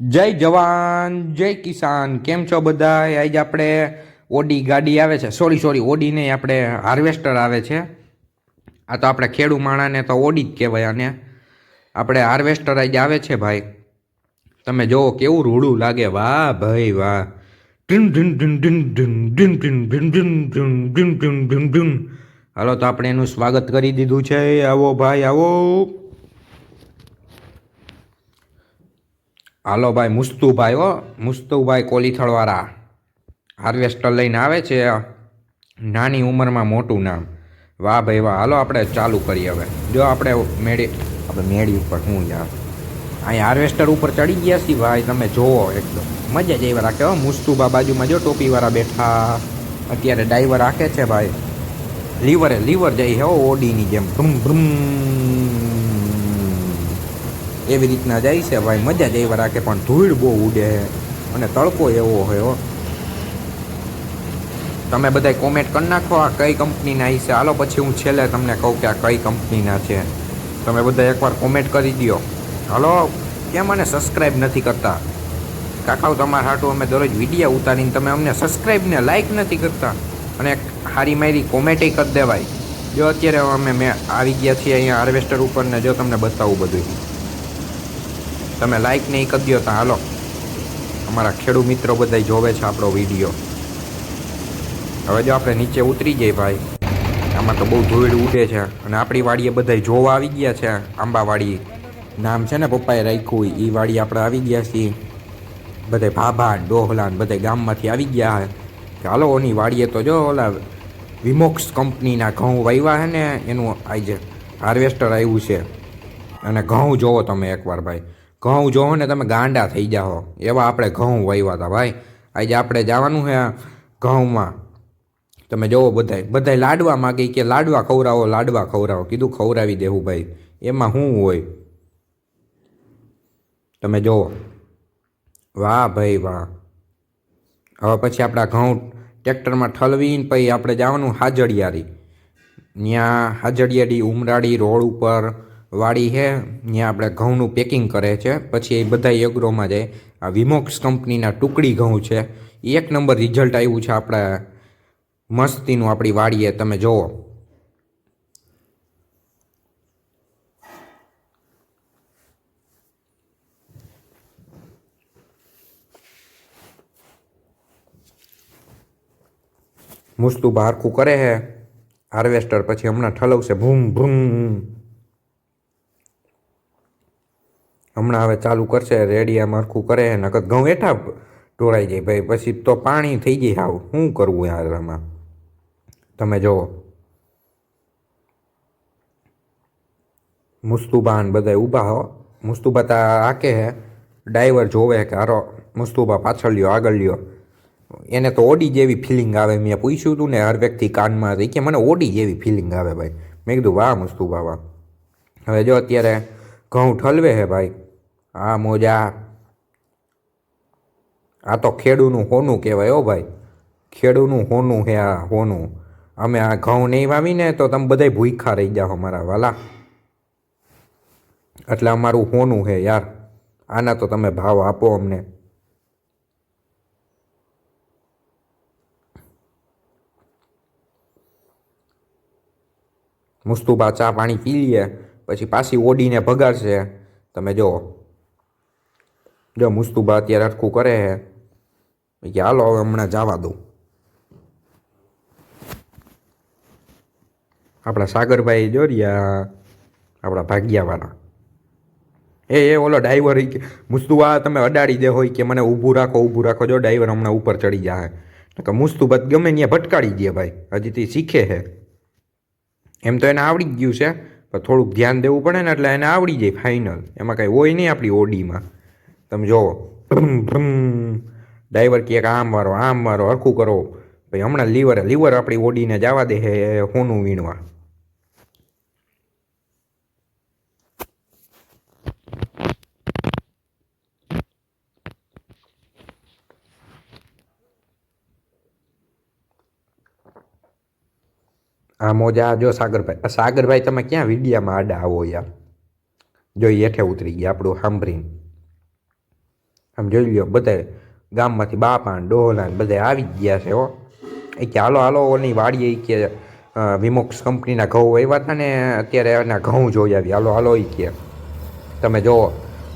જય જવાન જય કિસાન કેમ છો બધા આજે આપણે ઓડી ગાડી આવે છે સોરી સોરી ઓડી નહીં આપણે હાર્વેસ્ટર આવે છે આ તો આપણે ખેડૂ માણાને તો ઓડી જ કહેવાય અને આપણે હાર્વેસ્ટર આજે આવે છે ભાઈ તમે જુઓ કેવું રૂડું લાગે વાહ ભાઈ વાહ હાલો તો આપણે એનું સ્વાગત કરી દીધું છે આવો ભાઈ આવો હાલો ભાઈ, મુસ્તુભાઈ હો. મુસ્તુભાઈ કોલીથળવાળા. હાર્વેસ્ટર લઈને આવે છે. નાની ઉંમરમાં મોટું નામ. વાહ ભાઈ વાહ. હાલો આપણે ચાલુ કરીએ હવે. જો આપણે મેળી આપણે મેળી ઉપર હું યાર અહીં હાર્વેસ્ટર ઉપર ચડી ગયા છીએ ભાઈ. તમે જોવો એકદમ. મજા જ એવા રાખે હો. મુસ્તુબા બાજુમાં જો ટોપીવાળા બેઠા. અત્યારે ડ્રાઈવર રાખે છે ભાઈ. લીવરે, લીવર જઈ હો, ઓડીની જેમ. ભ્રમ, ભ્રુમ. એવી રીતના જાય છે ભાઈ મજા જ એવા રાખે, પણ ધૂળ બહુ ઉડે અને તડકો એવો હોય તમે બધા કોમેન્ટ કરી નાખો આ કઈ કંપનીના છે. હાલો, પછી હું છેલ્લે તમને કહું કે આ કઈ કંપનીના છે. તમે બધા એકવાર કોમેન્ટ કરી દો હાલો, કેમ મને સબસ્ક્રાઈબ નથી કરતા? કાકાઓ તમારા હાટું અમે દરરોજ વીડિયો ઉતારીને તમે અમને સબસ્ક્રાઈબ ને લાઈક નથી કરતા. અને હારી મારી કોમેન્ટે કરી દેવાય. જો અત્યારે અમે મેં આવી ગયા છીએ અહીંયા હાર્વેસ્ટર ઉપર ને જો તમને બતાવું બધું તમે લાઈક નહીં કરી દો તો હાલો. અમારા ખેડૂત મિત્રો બધા જોવે છે આપણો વીડિયો. હવે જો આપણે નીચે ઉતરી જઈએ ભાઈ. આમાં તો બહુ ધૂળ ઉડે છે અને આપણી વાડીએ બધા જોવા આવી ગયા છે આંબાવાડી. નામ છે ને પપ્પાએ રાખ્યું એ વાડી આપણે આવી ગયા છીએ. બધે ભાભા ડોહલા બધે ગામમાંથી આવી ગયા કે હાલો, ઓની વાડીએ તો જો ઓલા વિમોક્સ કંપનીના ઘઉં વાવ્યા છે ને, એનું આજે હાર્વેસ્ટર આવ્યું છે. અને ઘઉં જોવો તમે એકવાર ભાઈ. ઘઉં જોવો ને તમે ગાંડા થઈ જાઓ. એવા આપણે ઘઉં વાવ્યા હતા ભાઈ. આજે આપણે જવાનું છે ઘઉંમાં. તમે જોવો બધાય. બધાય લાડવા માગી કે લાડવા ખવડાવો લાડવા ખવડાવો. કીધું ખવડાવી દેવું ભાઈ. એમાં શું હોય? તમે જોવો. વાહ ભાઈ વાહ. હવે પછી આપણા ઘઉં ટ્રેક્ટરમાં ઠલવીને પછી આપણે જવાનું હાજડિયારી. ત્યાં હાજડિયારી, ઉમરાળી રોડ ઉપર વાડી છે ત્યાં આપણે ઘઉંનું પેકિંગ કરે છે. પછી એ બધા એગ્રોમાં જાય. આ વિમોક્સ કંપનીના ટુકડી ઘઉં છે. એક નંબર રિઝલ્ટ આવ્યું છે આપણા મસ્તીનું આપણી વાડીએ. તમે જુઓ. મુસ્તુ બહારખું કરે છે. હાર્વેસ્ટર પછી હમણાં ઠલવશે. ભૂમ ભૂમ હમણાં હવે ચાલુ કરશે રેડિયામાં હરખું કરે, નકર ઘઉં એઠા ઢોળાઈ જાય ભાઈ. પછી તો પાણી થઈ જાય હાવ. શું કરવું યાર એમાં તમે જુઓ. મુસ્તુબાન બધા ઊભા હો. મુસ્તુબા તા આકે હે. ડ્રાઈવર જોવે કે હારો, મુસ્તુબા પાછળ લ્યો, આગળ લ્યો. એને તો ઓડી જેવી ફિલિંગ આવે. મેં પૂછ્યું હતું ને હર વ્યક્તિ કાનમાં હતી કે મને ઓડી જેવી ફિલિંગ આવે ભાઈ. મેં કીધું, વાહ મુસ્તુબા, વાહ. હવે જો અત્યારે ઘઉં ઠલવે હે ભાઈ. આ મોજા. આ તો ખેડૂનું હોનું કહેવાય હો ભાઈ. ખેડૂનું હોનું હે આ હોનું. અમે આ ઘઉં નહીં વાવીને તો તમે બધાય ભૂખા રહી જાઓ અમારા વાલા. એટલે અમારું હોનું હે યાર. આના તો તમે ભાવ આપો અમને. મુસ્તુબા ચા પાણી પી લઈએ પછી પાછી ઓડીને ભગાડશે. તમે જુઓ જો મુસ્તુબા અત્યારે અટકું કરે છે કે હાલો, હવે હમણાં જવા દઉં. આપણા સાગરભાઈ જો આપણા ભાગ્યાવાળા. એ એ, ઓલો ડ્રાઈવર મુસ્તુબા તમે અડાડી દે હોય કે મને ઊભું રાખો ઊભું રાખો. જો ડ્રાઈવર હમણાં ઉપર ચડી જાય કે મુસ્તુબત ગમે ત્યાં ભટકાડી દે ભાઈ, હજી તે શીખે છે એમ તો એને આવડી જ ગયું છે, પણ થોડુંક ધ્યાન દેવું પડે ને એટલે એને આવડી જાય ફાઇનલ એમાં કાંઈ હોય નહીં આપણી ઓડીમાં. તમે જોવો. ડ્રાઈવર કહે કે, આમ મારો આમ મારો, હરખું કરો. ભાઈ હમણાં લીવર લીવર આપણી ઓડીને જવા દે હે હોનું વીણવા. આ મોજા, જો સાગરભાઈ સાગરભાઈ, તમે ક્યાં વિડીયામાં આડા આવો યાર? જો હેઠે ઉતરી ગયા, આપણું સાંભળીને. આમ જોઈ લ્યો બધા ગામમાંથી બાપા ને ડોહલા ને બધા આવી જ ગયા છે હો એ કે હાલો હાલો ઓની વાડીએ કે વિમોક્ષ કંપનીના ઘઉં આવ્યા હતા ને અત્યારે એના ઘઉં જોઈ આવી હાલો હાલો ઈ કે તમે જુઓ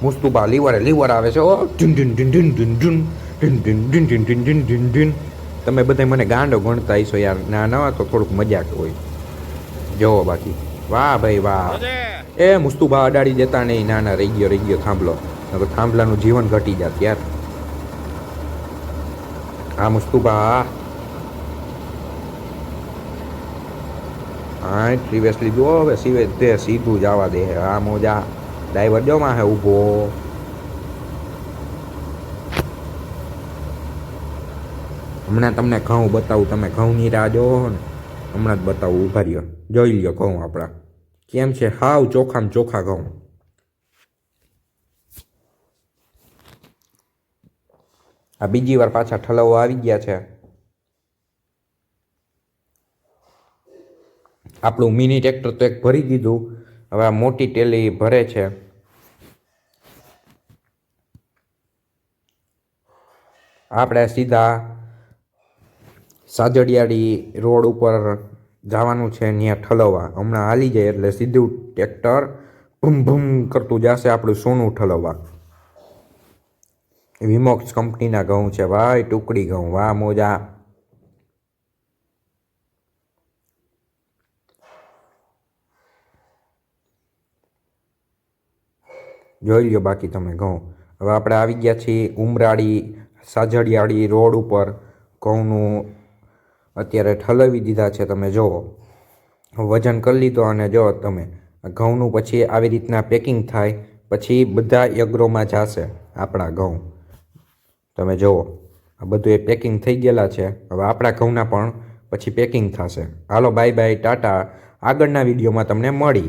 મુસ્તુબા લીવરે લીવર આવે છે ઓ ઢીન ઢીન ઢીન ઢીન ઢીન ઢીન ઢીન ઢીન ઢીન ઢીન ઢીન ઢીન ઢીન તમે બધા મને ગાંડો ગણતા હશો યાર ના ના તો થોડુંક મજાક હોય જોવો બાકી વાહ ભાઈ વાહ એ મુસ્તુબા અડાડી દેતા નહીં ના ના રહી ગયો રહી ગયો થાંભલો નકર થાંભલાનું જીવન ઘટી જાત યાર. હા મુસ્તુભા હા પ્રિવિયસલી જો હવે સીવે તે સીધું જવા દે. આ મોજા ડ્રાઈવર જો માં હે ઊભો. હમણાં તમને ઘઉં બતાવું, તમે ઘઉંની રાહ જોવો ને. હમણાં જ બતાવું ઊભા રહ્યો. જોઈ લ્યો ઘઉં આપણા. કેમ છે? હાવ ચોખામાં ચોખા ઘઉં. આ બીજી વાર પાછા ઠલવો આવી ગયા છે. આપણું મિની ટ્રેક્ટર તો એક ભરી દીધું. હવે આ મોટી ટેલી ભરે છે. આપણે સીધા સાજડિયાળી રોડ ઉપર જવાનું છે ત્યાં ઠલવવા. હમણાં હાલી જાય એટલે સીધું ટ્રેક્ટર ભૂમ ભૂમ કરતું જશે આપણું સોનું ઠલવવા. વિમોક્સ કંપનીના ઘઉં છે. ભાઈ ટુકડી ઘઉં. વાહ, મોજા. જોઈ લ્યો બાકી તમે ઘઉં. હવે આપણે આવી ગયા છીએ ઉમરાળી સાજડિયાળી રોડ ઉપર. ઘઉંનું અત્યારે ઠલવી દીધા છે તમે જુઓ. વજન કરી લીધો અને જો તમે ઘઉંનું પછી આવી રીતના પેકિંગ થાય, પછી બધા યગ્રોમાં જશે આપણા ઘઉં. તમે જુઓ, આ બધું એ પેકિંગ થઈ ગયેલા છે. હવે આપણા ઘઉંના પણ પછી પેકિંગ થશે. હાલો બાય બાય ટાટા. આગળના વિડીયોમાં તમને મળી.